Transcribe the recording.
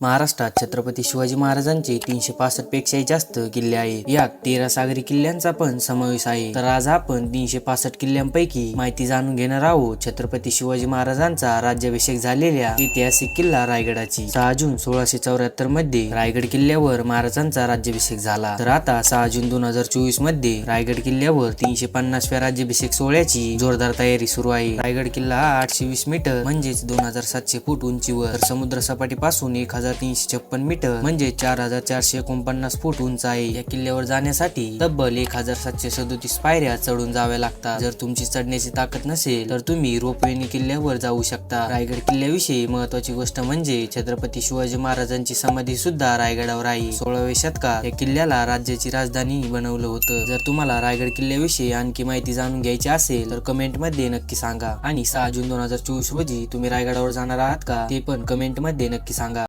महाराष्ट्रात छत्रपती शिवाजी महाराजांचे तीनशे पासष्ट पेक्षाही जास्त किल्ले आहेत. यात तेरा सागरी किल्ल्यांचा पण समावेश आहे. तर आज आपण तीनशे पासष्ट किल्ल्यांपैकी माहिती जाणून घेणार आहोत. छत्रपती शिवाजी महाराजांचा राज्याभिषेक झालेल्या ऐतिहासिक किल्ला रायगडाची. सहा जून सोळाशे चौऱ्याहत्तरमध्ये रायगड किल्ल्यावर महाराजांचा राज्याभिषेक झाला. तर आता सहा जून दोन हजार चोवीसमध्ये रायगड किल्ल्यावर तीनशे पन्नासव्या राज्याभिषेक सोहळ्याची जोरदार तयारी सुरू आहे. रायगड किल्ला हा आठशे वीस मीटर म्हणजेच दोन हजार सातशे फूट उंचीवर समुद्र सपाटीपासून एक हजार तीनशे छप्पन मीटर म्हणजे चार हजार चारशे एकोणपन्नास फूट उंच आहे या किल्ल्यावर जाण्यासाठी तब्बल एक हजार सातशे सदोतीस पायऱ्या चढून जाव्या लागतात. जर तुमची चढण्याची ताकद नसेल तर तुम्ही रोपवेनी किल्ल्यावर जाऊ शकता. रायगड किल्ल्याविषयी महत्वाची गोष्ट म्हणजे छत्रपती शिवाजी महाराजांची समाधी सुद्धा रायगडावर आहे. सोळाव्या शतकात या किल्ल्याला राज्याची राजधानी बनवलं होतं. जर तुम्हाला रायगड किल्ल्याविषयी आणखी माहिती जाणून घ्यायची असेल तर कमेंटमध्ये नक्की सांगा. आणि सहा जून दोन हजार चोवीस रोजी तुम्ही रायगडावर जाणार आहात का? ते पण कमेंटमध्ये नक्की सांगा.